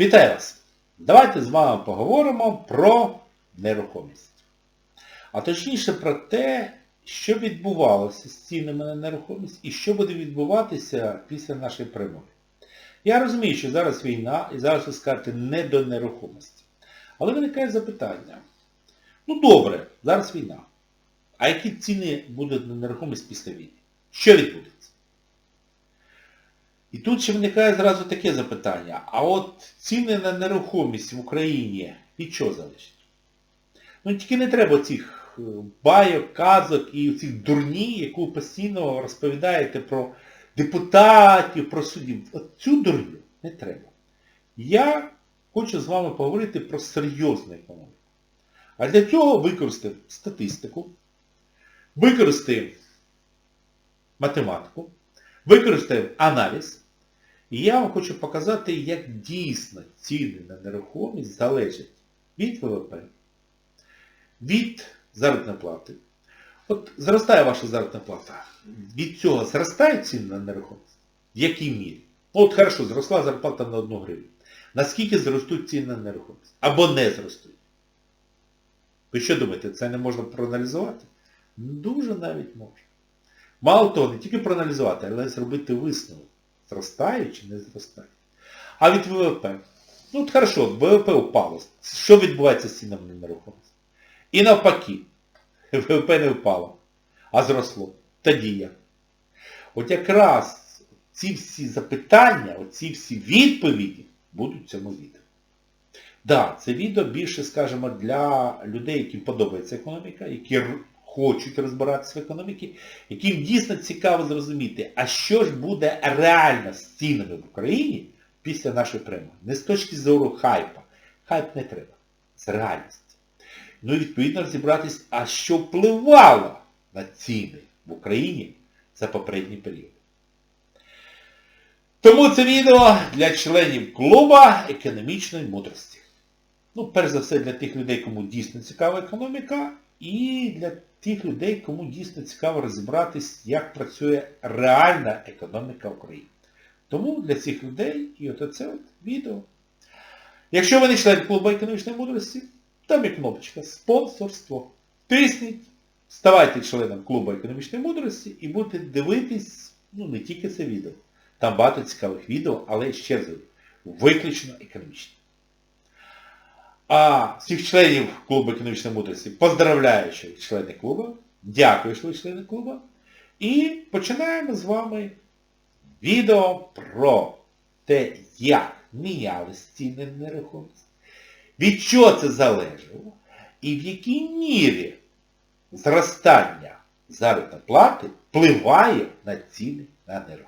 Вітаю вас! Давайте з вами поговоримо про нерухомість. А точніше про те, що відбувалося з цінами на нерухомість і що буде відбуватися після нашої перемоги. Я розумію, що зараз війна і зараз ви скажете не до нерухомості. Але виникає запитання. Ну добре, зараз війна. А які ціни будуть на нерухомість після війни? Що відбудеться? І тут ще виникає зразу таке запитання. А от ціни на нерухомість в Україні від чого залежать? Ну тільки не треба цих е, байок, казок і цих дурні, яку постійно розповідаєте про депутатів, про суддів. От цю дурню не треба. Я хочу з вами поговорити про серйозну економіку. А для цього використати статистику, використати математику, використаємо аналіз, і я вам хочу показати, як дійсно ціни на нерухомість залежать від ВВП, від заробітної плати. От зростає ваша заробітна плата. Від цього зростають ціни на нерухомість? В якій мірі? От хорошо, зросла зарплата на 1 гривню. Наскільки зростуть ціни на нерухомість? Або не зростуть? Ви що думаєте, це не можна проаналізувати? Дуже навіть можна. Мало того, не тільки проаналізувати, але й зробити висновок. Зростає чи не зростає. А від ВВП. Ну от хорошо, ВВП упало. Що відбувається з цінами на нерухомість? І навпаки, ВВП не впало, а зросло. Тоді як? От якраз ці всі запитання, оці всі відповіді будуть в цьому відео. Так, да, це відео більше, скажімо, для людей, яким подобається економіка, які хочуть розбиратися в економіці, яким дійсно цікаво зрозуміти, а що ж буде реально з цінами в Україні після нашої перемоги. Не з точки зору хайпа. Хайп не треба. З реальності. Ну і відповідно розібратись, а що впливало на ціни в Україні за попередній період. Тому це відео для членів клуба економічної мудрості. Ну, перш за все, для тих людей, кому дійсно цікава економіка, і для тих людей, кому дійсно цікаво розібратись, як працює реальна економіка України. Тому для цих людей і от оце от відео. Якщо ви не член клубу економічної мудрості, там є кнопочка спонсорство. Тисніть, ставайте членом клубу економічної мудрості і будете дивитись, ну не тільки це відео. Там багато цікавих відео, але ще раз, виключно економічні. А всіх членів клубу економічної мудрості поздравляю, члени клубу. Дякую, що ви члени клубу. І починаємо з вами відео про те, як мінялись ціни нерухомість, від чого це залежало, і в якій мірі зростання заробітної плати впливає на ціни на нерухомість.